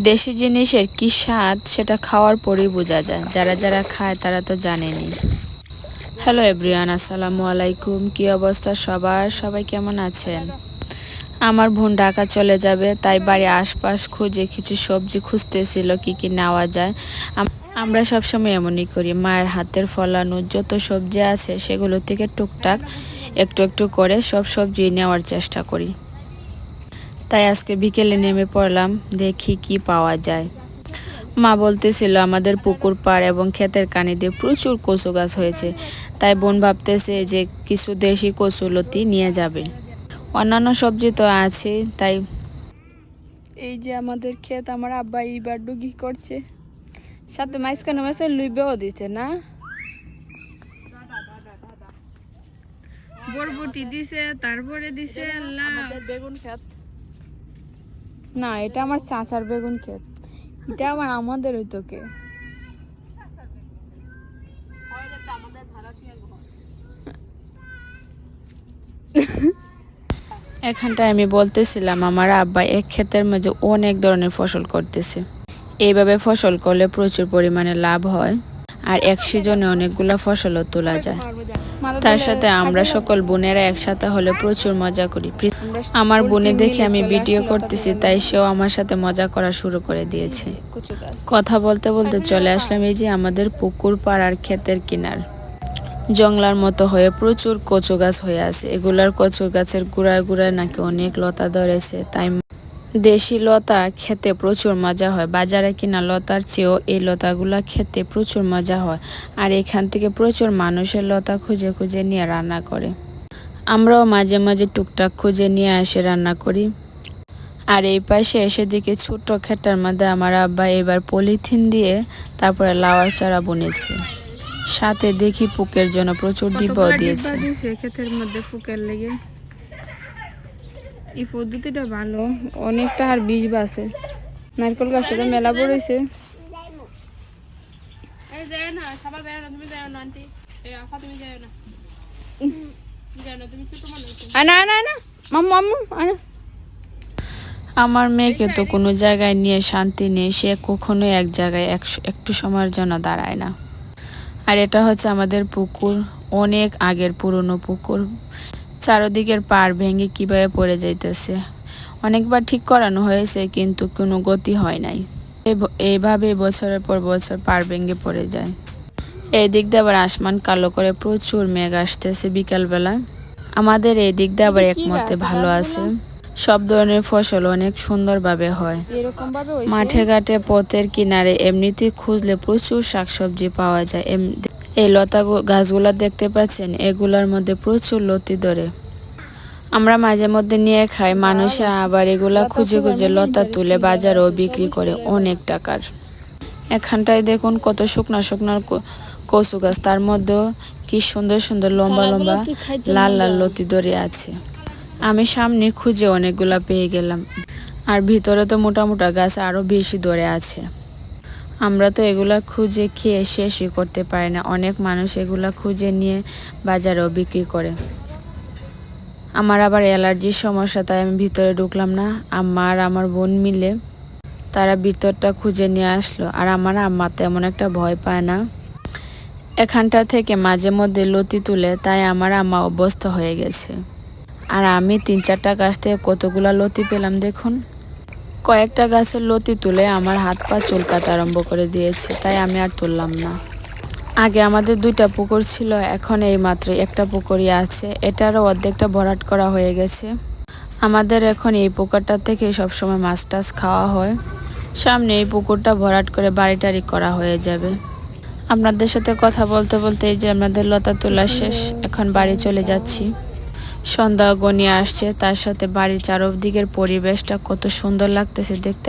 দেশি জিনিসের কি স্বাদ সেটা খাওয়ার পরেই বোঝা যায়। যারা যারা খায় তারা তো জানেনি। হ্যালো এভরিওয়ান, আসসালামু আলাইকুম। কি অবস্থা সবার? সবাই কেমন আছেন? আমার বোন ঢাকা চলে যাবে, তাই বাড়ির আশপাশ খুঁজে কিছু সবজি খুঁজতেছিল, কি কি নেওয়া যায়। আম- আমরা সবসময় এমনই করি, মায়ের হাতের ফলানো যত সবজি আছে সেগুলো থেকে টুকটাক একটু একটু করে সব সবজি নেওয়ার চেষ্টা করি। তাই আজকে বিকেলে নেমে পড়লাম দেখি কি পাওয়া যায়। মা বলতেছিল আমাদের পুকুর পাড় এবং ক্ষেতের কানি দিয়ে প্রচুর কচু গাছ হয়েছে। তাই বোন ভাবতেছে যে কিছু দেশি কচু লতি নিয়ে যাবে। অন্যান্য সবজি তো আছে তাই এই যে আমাদের ক্ষেত আমার আব্বা এইবার ডুগি করছে। সাথে মাঝখানে মাঝে লুইবেও দিতে না? বরবটি দিছে তারপরে দিছে আল্লাহ। বেগুন ক্ষেত। না, এটা আমার চাচার বেগুন ক্ষেত। এটা আমার আমাদের ওই তোকে। এখানটায় আমি বলতেছিলাম, আমার আব্বা এক ক্ষেতের মধ্যে অনেক ধরনের ফসল করতেছে। এইভাবে ফসল করলে প্রচুর পরিমাণে লাভ হয়, আর এক সিজনে অনেকগুলা ফসলও তোলা যায়। তার সাথে আমরা সকল বোনেরা একসাথে হলে প্রচুর মজা করি। আমার বোনে দেখে আমি ভিডিও করতেছি তাই সেও আমার সাথে মজা করা শুরু করে দিয়েছে। কথা বলতে বলতে চলে আসলাম এই যে আমাদের পুকুর পাড়ার ক্ষেতের কিনার। জংলার মতো হয়ে প্রচুর কচু গাছ হয়ে আছে। এগুলার কচু গাছের গুড়ায় গুড়ায় নাকি অনেক লতা ধরেছে তাই দেশি লতা খেতে প্রচুর মজা হয়। বাজারে কিনা লতার চেয়েও এই লতাগুলা খেতে প্রচুর মজা হয় আর এখান থেকে প্রচুর মানুষের লতা খুঁজে খুঁজে নিয়ে রান্না করে। আমরাও মাঝে মাঝে টুকটাক খুঁজে নিয়ে এসে রান্না করি। আর এই পাশে এসে দিকে ছোট্ট খেটার মধ্যে আমার আব্বা এবার পলিথিন দিয়ে তারপরে লাউয়ার চারা বুনেছে। সাথে দেখি পুকের জন্য প্রচুর ডিব্বাও দিয়েছে। ক্ষেতের মধ্যে ফুকের লেগে? এই পদ্ধতিটা ভালো। অনেকটা আর বীজ বাসে নারকেল গাছের মেলা পড়েছে। আমার মেয়েকে তো কোনো জায়গায় নিয়ে শান্তি নেই। সে কখনো এক জায়গায় এক একটু সময়ের জন্য দাঁড়ায় না। আর এটা হচ্ছে আমাদের পুকুর অনেক আগের পুরনো পুকুর। চারদিকের পাড় ভেঙে কীভাবে পড়ে যাইতেছে? অনেকবার ঠিক করানো হয়েছে কিন্তু কোনো গতি হয় নাই। এইভাবে বছরের পর বছর পাড় ভেঙে পড়ে যায়। এই দিক দিয়ে আবার আসমান কালো করে প্রচুর মেঘ আসতেছে বিকালবেলা। আমাদের এই দিক দিয়ে আবার একমতে ভালো আছে। সব ধরনের ফসল অনেক সুন্দরভাবে হয়। মাঠে ঘাটে পথের কিনারে এমনিতে খুঁজলে প্রচুর শাকসবজি পাওয়া যায়। এম- এই লতা গাছগুলা দেখতে পাচ্ছেন এগুলার মধ্যে প্রচুর লতি ধরে। আমরা মাঝে মধ্যে নিয়ে খাই মানুষে আবার এগুলা খুঁজে খুঁজে লতা তুলে বাজারেও বিক্রি করে অনেক টাকার। এখানটায় দেখুন কত শুকনা শুকনা ক- কচু গাছ তার মধ্যেও কি সুন্দর সুন্দর লম্বা লম্বা লাল লাল লতি ধরে আছে। আমি সামনে খুঁজে অনেকগুলা পেয়ে গেলাম। আর ভিতরে তো মোটা মোটা গাছ আরও বেশি ধরে আছে। আমরা তো এগুলা খুঁজে খেয়ে শেষই করতে পারি না। অনেক মানুষ এগুলা খুঁজে নিয়ে বাজারেও বিক্রি করে। আমার আবার অ্যালার্জির সমস্যা, তাই আমি ভিতরে ঢুকলাম না। আমার আমার বোন মিলে তারা ভিতরটা খুঁজে নিয়ে আসলো। আর আমার আম্মা তেমন একটা ভয় পায় না। এখানটা থেকে মাঝে মধ্যে লতি তুলে, তাই আমার আম্মা অভ্যস্ত হয়ে গেছে। আর আমি তিন চারটা গাছ থেকে কতগুলা লতি পেলাম দেখুন। কয়েকটা গাছের লতি তুলে আমার হাত পা চুলকাতে আরম্ভ করে দিয়েছে, তাই আমি আর তুললাম না। আগে আমাদের দুইটা পুকুর ছিল, এখন এই মাত্র একটা পুকুরই আছে। এটারও অর্ধেকটা ভরাট করা হয়ে গেছে। আমাদের এখন এই পুকুরটা থেকে সবসময় মাছ টাছ খাওয়া হয়। সামনে এই পুকুরটা ভরাট করে বাড়ি টাড়ি করা হয়ে যাবে। আপনাদের সাথে কথা বলতে বলতে এই যে আমাদের লতা তোলা শেষ, এখন বাড়ি চলে যাচ্ছি। সন্ধ্যা গনিয়ে আসছে। তার সাথে বাড়ির চারদিকের পরিবেশটা কত সুন্দর লাগতেছে দেখতে।